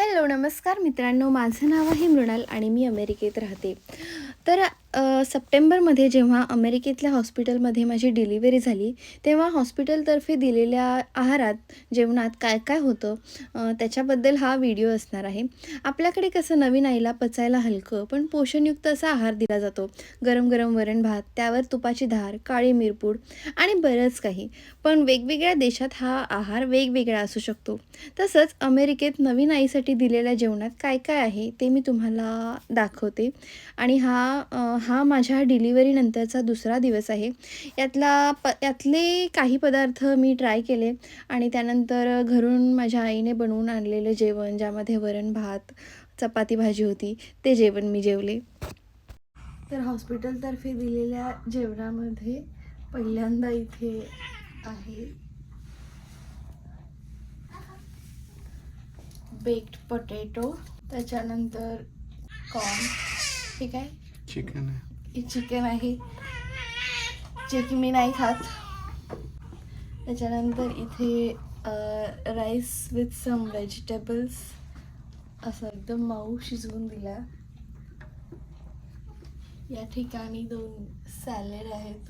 Hello नमस्कार मित्रांनो. माझं नाव आहे मृणाल आणि मी अमेरिकेत राहते. तर सप्टेंबरमध्ये जेव्हा अमेरिकेतल्या हॉस्पिटलमध्ये माझी डिलिव्हरी झाली तेव्हा हॉस्पिटलतर्फे दिलेल्या आहारात जेवणात काय काय होतं त्याच्याबद्दल हा व्हिडिओ असणार आहे. आपल्याकडे कसं नवीन आईला पचायला हलकं पण पोषणयुक्त असा आहार दिला जातो. गरम गरम वरण भात त्यावर तुपाची धार काळी मिरपूड आणि बरंच काही. पण वेगवेगळ्या देशात हा आहार वेगवेगळा असू शकतो. तसंच अमेरिकेत नवीन आईसाठी दिलेल्या जेवणात काय काय आहे ते मी तुम्हाला दाखवते. आणि हा हा माझ्या डिलिव्हरीनंतरचा दुसरा दिवस आहे. यातला प यातले काही पदार्थ मी ट्राय केले आणि त्यानंतर घरून माझ्या आईने बनवून आणलेलं जेवण ज्यामध्ये वरण भात चपाती भाजी होती ते जेवण मी जेवले. तर हॉस्पिटलतर्फे दिलेल्या जेवणामध्ये पहिल्यांदा इथे आहे बेक्ड पोटॅटो त्याच्यानंतर कॉर्न ठीक आहे? चिकन आहे. चिकन आहे. जे की मी नाही खात. त्याच्यानंतर इथे राईस विथ सम व्हेजिटेबल्स असं एकदम माऊ शिजवून दिला. या ठिकाणी दोन सॅलेड आहेत.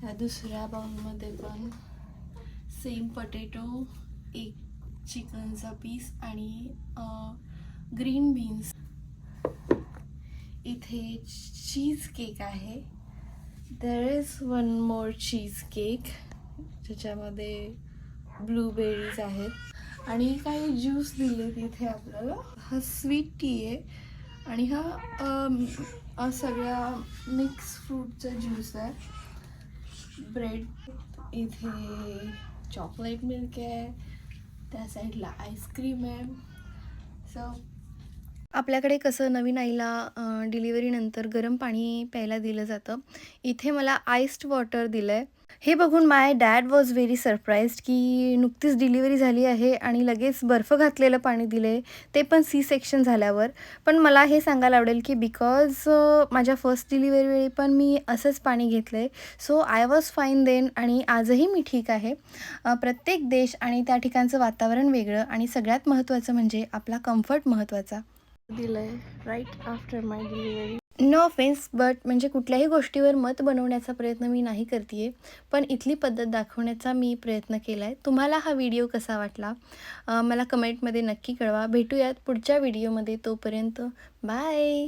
ह्या दुसऱ्या बाउलमध्ये पण सेम पटेटो एक चिकनचा पीस आणि ग्रीन बीन्स इथे चीज केक आहे. There is one more cheese cake ज्याच्यामध्ये ब्लूबेरीज आहेत. आणि काही ज्यूस दिले तिथे आपल्याला. हा स्वीट टी आहे. आणि हा हा सगळ्या मिक्स फ्रूटचा ज्यूस आहे. ब्रेड इथे चॉकलेट मिल्क आहे. त्या साईडला आईस्क्रीम आहे. सो आपल्याकडे कसं नवीन आईला डिलिव्हरीनंतर गरम पाणी प्यायला दिलं जातं. इथे मला आईस्ड वॉटर दिलं आहे हे बघून my dad was very surprised की नुकतीच डिलिव्हरी झाली आहे आणि लगेच बर्फ घातलेलं पाणी दिले ते पण सी सेक्शन झाल्यावर. पण मला हे सांगायला आवडेल की बिकॉज माझ्या फर्स्ट डिलिव्हरी वेळी पण मी असंच पाणी घेतलं आहे so I was fine then आणि आजही मी ठीक आहे. प्रत्येक देश आणि त्या ठिकाणचं वातावरण वेगळं आणि सगळ्यात महत्त्वाचं म्हणजे आपला कम्फर्ट महत्त्वाचा. दिलं आहे right after my delivery no offence but म्हणजे कुठल्याही गोष्टीवर मत बनवण्याचा प्रयत्न मी नाही करते आहे पण इथली पद्धत दाखवण्याचा मी प्रयत्न केला आहे तुम्हाला हा व्हिडिओ कसा वाटला? मला कमेंटमध्ये नक्की कळवा. भेटूयात पुढच्या व्हिडिओमध्ये तोपर्यंत बाय